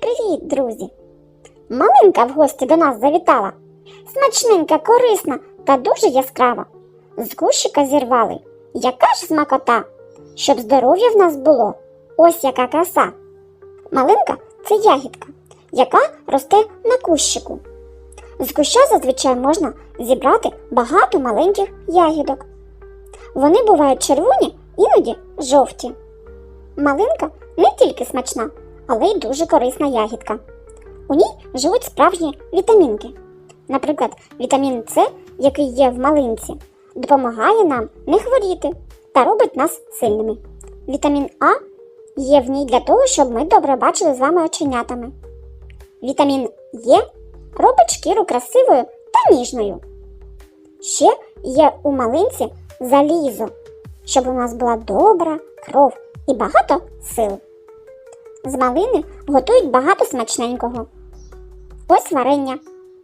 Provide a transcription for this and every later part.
Привіт-привіт, друзі! Малинка в гості до нас завітала. Смачненька, корисна та дуже яскрава. З кущика зірвали. Яка ж смакота, щоб здоров'я в нас було. Ось яка краса. Малинка це ягідка, яка росте на кущику. З куща зазвичай можна зібрати багато маленьких ягідок. Вони бувають червоні, іноді жовті. Малинка не тільки смачна, але й дуже корисна ягідка. У ній живуть справжні вітамінки. Наприклад, вітамін С, який є в малинці, допомагає нам не хворіти та робить нас сильними. Вітамін А є в ній для того, щоб ми добре бачили з вами оченятами. Вітамін Е робить шкіру красивою та ніжною. Ще є у малинці залізо, щоб у нас була добра кров і багато сил. З малини готують багато смачненького. Ось варення.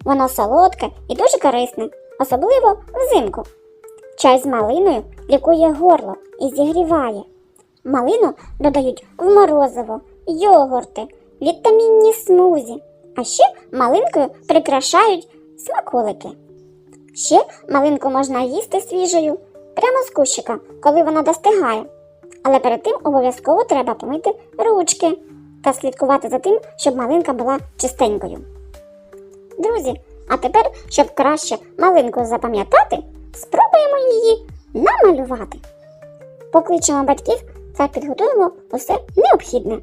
Воно солодке і дуже корисне, особливо взимку. Чай з малиною лікує горло і зігріває. Малину додають в морозиво, йогурти, вітамінні смузі, а ще малинкою прикрашають смаколики. Ще малинку можна їсти свіжою, прямо з кущика, коли вона достигає. Але перед тим обов'язково треба помити ручки та слідкувати за тим, щоб малинка була чистенькою. Друзі, а тепер, щоб краще малинку запам'ятати, спробуємо її намалювати. Покличемо батьків та підготуємо усе необхідне.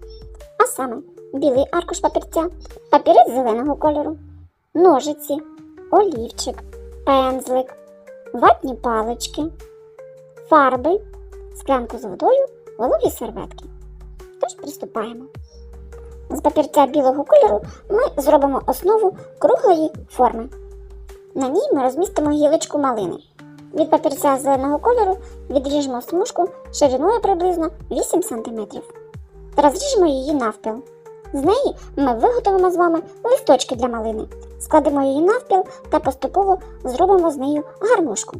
А саме білий аркуш папірця, папірець зеленого кольору, ножиці, олівчик, пензлик, ватні палички, фарби, склянку з водою, вологі серветки. Тож приступаємо. З папірця білого кольору ми зробимо основу круглої форми. На ній ми розмістимо гілочку малини. Від папірця зеленого кольору відріжемо смужку шириною приблизно 8 см та розріжемо її навпіл. З неї ми виготовимо з вами листочки для малини, складемо її навпіл та поступово зробимо з нею гармошку.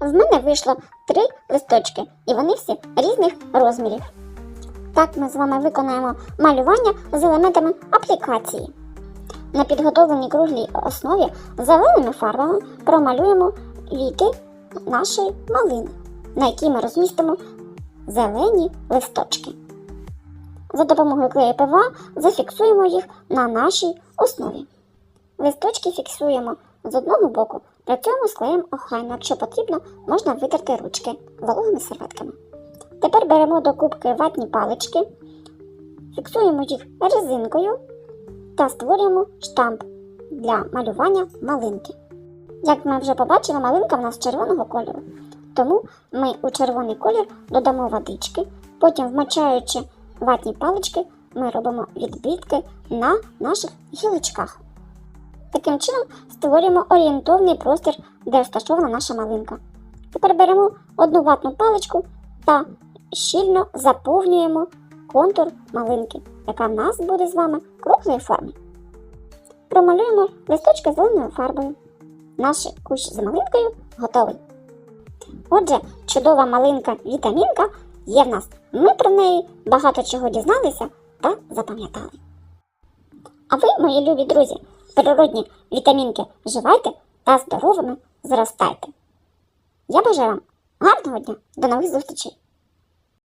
В мене вийшло три листочки, і вони всі різних розмірів. Так ми з вами виконаємо малювання з елементами аплікації. На підготовленій круглій основі зеленими фарбами промалюємо віки нашої малини, на якій ми розмістимо зелені листочки. За допомогою клею ПВА зафіксуємо їх на нашій основі. Листочки фіксуємо з одного боку, працюємо з клеєм охайно, якщо потрібно, можна витерти ручки вологими серветками. Тепер беремо до кубки ватні палички, фіксуємо їх резинкою та створюємо штамп для малювання малинки. Як ми вже побачили, малинка в нас червоного кольору, тому ми у червоний колір додамо водички, потім, вмочаючи ватні палички, ми робимо відбитки на наших гілочках. Таким чином створюємо орієнтовний простір, де розташована наша малинка. Тепер беремо одну ватну паличку та щільно заповнюємо контур малинки, яка в нас буде з вами круглої форми. Промалюємо листочки зеленою фарбою. Наш кущ з малинкою готовий. Отже, чудова малинка вітамінка є в нас. Ми про неї багато чого дізналися та запам'ятали. А ви, мої любі друзі, природні вітамінки вживайте та здоровими зростайте. Я бажаю вам гарного дня, до нових зустрічей!